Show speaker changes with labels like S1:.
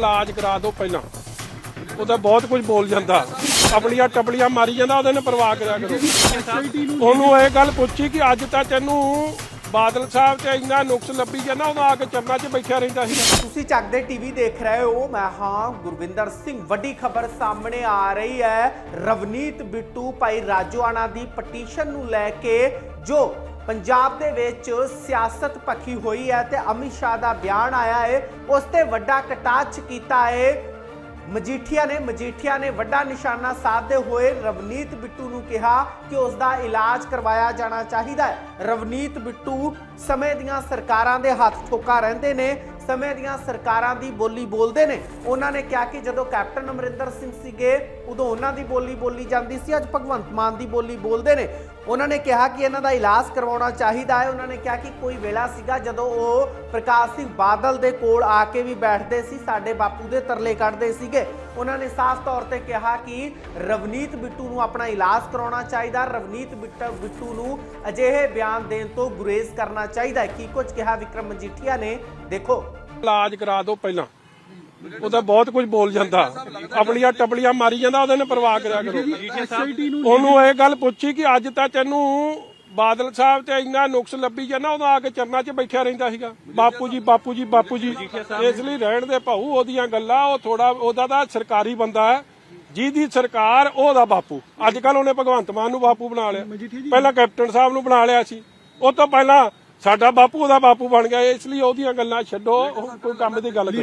S1: ਇਲਾਜ ਕਰਾ ਦਿਓ ਪਹਿਲਾਂ। ਉਹਦਾ ਬਹੁਤ ਕੁਝ ਬੋਲ ਜਾਂਦਾ। ਆਪਣੀਆਂ ਟਪਲੀਆਂ ਮਾਰੀ ਜਾਂਦਾ, ਉਹਦੇ ਨਾਲ ਪਰਵਾਹ ਕਰਿਆ ਕਰੋ। ਉਹਨੂੰ ਇਹ ਗੱਲ ਪੁੱਛੀ ਕਿ ਅੱਜ ਤਾਂ ਤੈਨੂੰ ਬਾਦਲ ਸਾਹਿਬ ਤੇ ਇੰਨਾ ਨੁਕਸ ਲੱਭੀ ਜਾਂਦਾ ਉਦੋਂ ਆ ਕੇ ਚਰਨਾਂ 'ਚ ਬੈਠਿਆ ਰਹਿੰਦਾ ਸੀ।
S2: ਤੁਸੀਂ ਚੱਕਦੇ ਟੀਵੀ ਦੇਖ ਰਹੇ ਹੋ, ਮੈਂ ਹਾਂ ਗੁਰਵਿੰਦਰ ਸਿੰਘ, ਵੱਡੀ ਖਬਰ ਸਾਹਮਣੇ ਆ ਰਹੀ ਹੈ। ਰਵਨੀਤ ਬਿੱਟੂ ਭਾਈ ਰਾਜੋਆਣਾ ਦੀ ਪਟੀਸ਼ਨ ਨੂੰ ਲੈ ਕੇ ਜੋ ਪੰਜਾਬ ਦੇ ਵਿੱਚ ਸਿਆਸਤ ਪੱਖੀ ਹੋਈ ਹੈ ਤੇ ਅਮਿਤ ਸ਼ਾਹ ਦਾ ਬਿਆਨ ਆਇਆ ਹੈ। ਉਸ ਤੇ ਵੱਡਾ ਕਟਾਚ ਕੀਤਾ ਹੈ। ਮਜੀਠੀਆ ਨੇ ਮਜੀਠੀਆ ਨੇ ਵੱਡਾ ਨਿਸ਼ਾਨਾ ਸਾਧਦੇ ਹੋਏ ਰਵਨੀਤ ਬਿੱਟੂ ਨੂੰ ਕਿਹਾ ਕਿ ਉਸ ਦਾ ਇਲਾਜ ਕਰਵਾਇਆ ਜਾਣਾ ਚਾਹੀਦਾ ਹੈ। ਰਵਨੀਤ ਬਿੱਟੂ ਸਮੇਂ ਦੀਆਂ ਸਰਕਾਰਾਂ ਦੇ ਹੱਥ ਠੋਕਾ ਰਹਿੰਦੇ ਨੇ। ਸਮੇਂ ਦੀਆਂ ਸਰਕਾਰਾਂ ਦੀ ਬੋਲੀ ਬੋਲਦੇ ਨੇ। ਉਹਨਾਂ ਨੇ ਕਿਹਾ ਕਿ ਜਦੋਂ ਕੈਪਟਨ ਅਮਰਿੰਦਰ ਸਿੰਘ ਸੀਗੇ, ਉਦੋਂ ਉਹਨਾਂ ਦੀ ਬੋਲੀ ਬੋਲੀ ਜਾਂਦੀ ਸੀ, ਅੱਜ ਭਗਵੰਤ ਮਾਨ ਦੀ ਬੋਲੀ ਬੋਲਦੇ ਨੇ। ਉਹਨਾਂ ਨੇ ਕਿਹਾ ਕਿ ਇਹਨਾਂ ਦਾ ਇਲਾਜ ਕਰਵਾਉਣਾ ਚਾਹੀਦਾ ਹੈ। ਉਹਨਾਂ ਨੇ ਕਿਹਾ ਕਿ ਕੋਈ ਵੇਲਾ ਸੀਗਾ ਜਦੋਂ ਉਹ ਪ੍ਰਕਾਸ਼ ਸਿੰਘ ਬਾਦਲ ਦੇ ਕੋਲ ਆ ਕੇ ਵੀ ਬੈਠਦੇ ਸੀ, ਸਾਡੇ ਬਾਪੂ ਦੇ ਤਰਲੇ ਕੱਢਦੇ ਸੀਗੇ। ਉਹਨਾਂ ਨੇ ਸਾਫ਼ ਤੌਰ ਤੇ ਕਿਹਾ ਕਿ ਰਵਨੀਤ ਬਿੱਟੂ ਨੂੰ ਆਪਣਾ ਇਲਾਜ ਕਰਾਉਣਾ ਚਾਹੀਦਾ। ਰਵਨੀਤ ਬਿੱਟ- ਬਿੱਟੂ ਨੂੰ ਅਜਿਹੇ ਬਿਆਨ ਦੇਣ ਤੋਂ ਗੁਰੇਜ਼ ਕਰਨਾ ਚਾਹੀਦਾ ਹੈ। ਕੀ ਕੁਝ ਕਿਹਾ ਵਿਕਰਮ ਮਜੀਠੀਆ ਨੇ? ਦੇਖੋ।
S1: ਇਲਾਜ ਕਰਾ ਦਿਓ ਪਹਿਲਾਂ। ਉਹਦਾ ਬਹੁਤ ਕੁਝ ਬੋਲ ਜਾਂਦਾ। ਆਪਣੀਆਂ ਟਪਲੀਆਂ ਮਾਰੀ ਜਾਂਦਾ ਉਹਦੇ ਨਾਲ ਪਰਵਾਹ ਕਰਿਆ ਕਰੋ। ਉਹਨੂੰ ਇਹ ਗੱਲ ਪੁੱਛੀ ਕਿ ਅੱਜ ਤਾਂ ਤੈਨੂੰ ਬਾਦਲ ਸਾਹਿਬ ਤੇ ਇੰਨਾ ਨੁਕਸ ਲੱਭੀ ਜਾਂਦਾ ਉਦੋਂ ਆ ਕੇ ਚਰਨਾਂ 'ਚ ਬੈਠਿਆ ਰਹਿੰਦਾ ਸੀਗਾ। ਬਾਪੂ ਜੀ ਬਾਪੂ ਜੀ ਬਾਪੂ ਜੀ, ਇਸ ਲਈ ਰਹਿਣ ਦੇ ਭਾਊ ਉਹਦੀਆਂ ਗੱਲਾਂ, ਉਹ ਥੋੜਾ ਉਹਦਾ ਤਾਂ ਸਰਕਾਰੀ ਬੰਦਾ ਹੈ। ਜਿਹਦੀ ਸਰਕਾਰ ਉਹਦਾ ਬਾਪੂ। ਅੱਜ ਕੱਲ ਉਹਨੇ ਭਗਵੰਤ ਮਾਨ ਨੂੰ ਬਾਪੂ ਬਣਾ ਲਿਆ। ਪਹਿਲਾਂ ਕੈਪਟਨ ਸਾਹਿਬ ਨੂੰ ਬਣਾ ਲਿਆ ਸੀ। ਉਹ ਤੋਂ ਪਹਿਲਾਂ ਸਾਡਾ ਬਾਪੂ ਉਹਦਾ ਬਾਪੂ ਬਣ ਗਿਆ। ਇਸ ਲਈ ਉਹਦੀਆਂ ਗੱਲਾਂ ਛੱਡੋ ਕੋਈ ਕੰਮ ਦੀ ਗੱਲ ਕਰੋ